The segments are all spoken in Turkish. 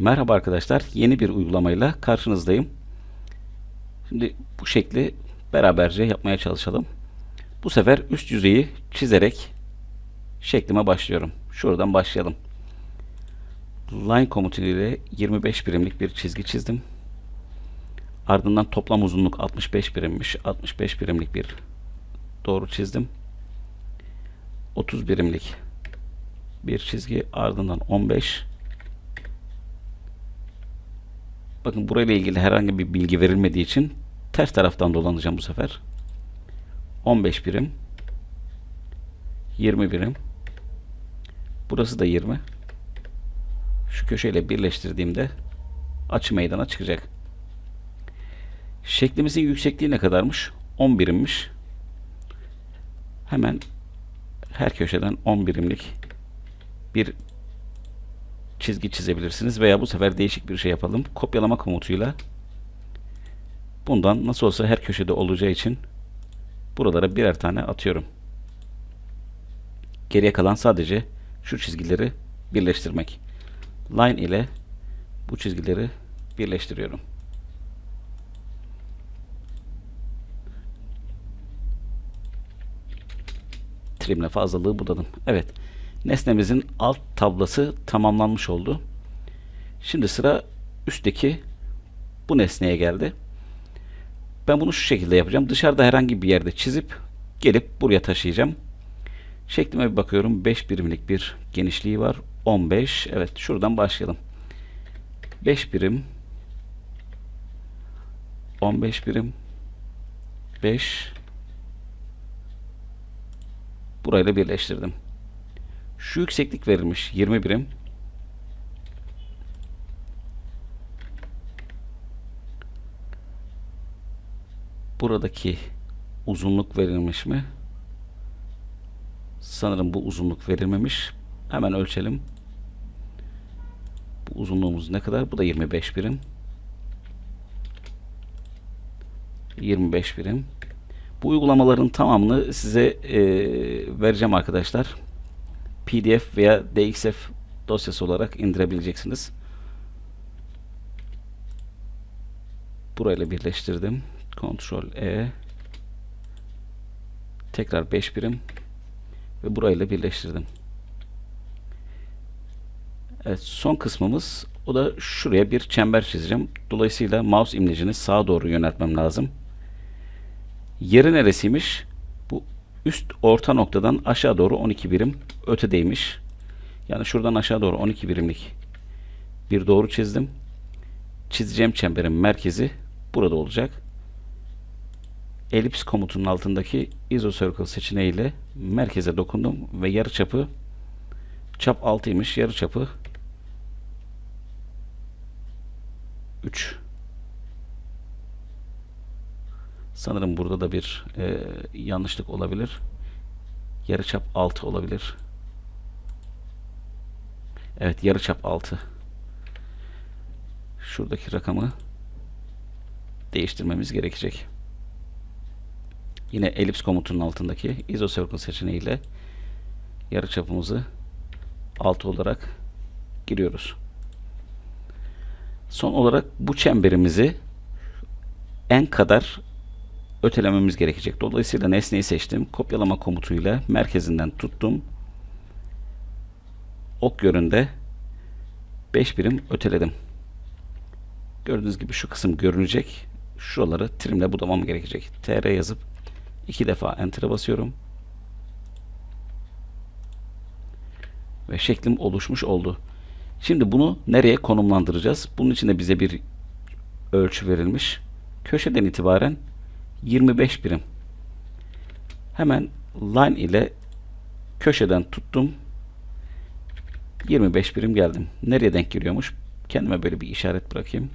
Merhaba arkadaşlar. Yeni bir uygulamayla karşınızdayım. Şimdi bu şekli beraberce yapmaya çalışalım. Bu sefer üst yüzeyi çizerek şeklime başlıyorum. Şuradan başlayalım. Line komutu ile 25 birimlik bir çizgi çizdim. Ardından toplam uzunluk 65 birimmiş. 65 birimlik bir doğru çizdim. 30 birimlik bir çizgi ardından 15 Bakın burayla ilgili herhangi bir bilgi verilmediği için ters taraftan dolanacağım bu sefer. 15 birim 20 birim Burası da 20 Şu köşeyle birleştirdiğimde açı meydana çıkacak. Şeklimizin yüksekliği ne kadarmış? 10 birimmiş. Hemen her köşeden 10 birimlik bir çizgi çizebilirsiniz veya bu sefer değişik bir şey yapalım. Kopyalama komutuyla bundan nasıl olsa her köşede olacağı için buralara birer tane atıyorum. Geriye kalan sadece şu çizgileri birleştirmek. Line ile bu çizgileri birleştiriyorum. Trimle fazlalığı budadım. Evet. Nesnemizin alt tablası tamamlanmış oldu. Şimdi sıra üstteki bu nesneye geldi. Ben bunu şu şekilde yapacağım. Dışarıda herhangi bir yerde çizip gelip buraya taşıyacağım. Şeklime bir bakıyorum. 5 birimlik bir genişliği var. 15. Evet şuradan başlayalım. 5 birim 15 birim 5 burayla birleştirdim. Şu yükseklik verilmiş 20 birim. Buradaki uzunluk verilmiş mi? Sanırım bu uzunluk verilmemiş. Hemen ölçelim. Bu uzunluğumuz ne kadar? Bu da 25 birim. 25 birim. Bu uygulamaların tamamını size e, vereceğim arkadaşlar. PDF veya DXF dosyası olarak indirebileceksiniz. Burayla birleştirdim. Ctrl E tekrar 5 birim ve burayla birleştirdim. Evet, son kısmımız o da şuraya bir çember çizeceğim. Dolayısıyla mouse imlecini sağa doğru yöneltmem lazım. Yeri neresiymiş? Üst orta noktadan aşağı doğru 12 birim ötedeymiş. Yani şuradan aşağı doğru 12 birimlik bir doğru çizdim. Çizeceğim çemberin merkezi burada olacak. Elips komutunun altındaki isocircle seçeneğiyle merkeze dokundum ve yarı çapı çap 6'ymış. Yarı çapı 3 Sanırım burada da bir e, yanlışlık olabilir. Yarıçap 6 olabilir. Evet yarıçap 6. Şuradaki rakamı değiştirmemiz gerekecek. Yine elips komutunun altındaki isocircle seçeneğiyle yarıçapımızı 6 olarak giriyoruz. Son olarak bu çemberimizi en kadar ötelememiz gerekecek. Dolayısıyla nesneyi seçtim. Kopyalama komutuyla merkezinden tuttum. Ok yönünde 5 birim öteledim. Gördüğünüz gibi şu kısım görünecek. Şuraları trimle budamam gerekecek. TR yazıp iki defa enter'a basıyorum. Ve şeklim oluşmuş oldu. Şimdi bunu nereye konumlandıracağız? Bunun için de bize bir ölçü verilmiş. Köşeden itibaren 25 birim. Hemen line ile köşeden tuttum. 25 birim geldim. Nereye denk geliyormuş? Kendime böyle bir işaret bırakayım.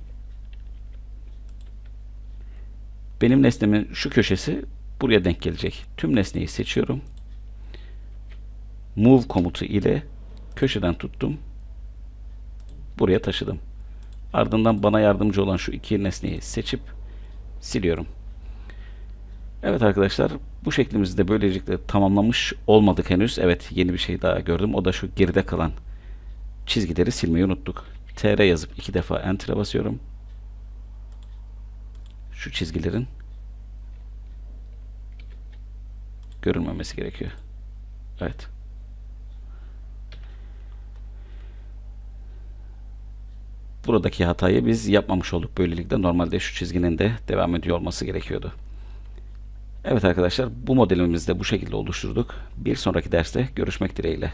Benim nesnemin şu köşesi buraya denk gelecek. Tüm nesneyi seçiyorum. Move komutu ile köşeden tuttum. Buraya taşıdım. Ardından bana yardımcı olan şu iki nesneyi seçip siliyorum. Evet arkadaşlar bu şeklimizi de böylelikle tamamlamış olmadık henüz. Evet yeni bir şey daha gördüm. O da şu geride kalan çizgileri silmeyi unuttuk. TR yazıp iki defa Enter'a basıyorum. Şu çizgilerin görünmemesi gerekiyor. Evet. Buradaki hatayı biz yapmamış olduk. Böylelikle normalde şu çizginin de devam ediyor olması gerekiyordu. Evet arkadaşlar bu modelimizi de bu şekilde oluşturduk. Bir sonraki derste görüşmek dileğiyle.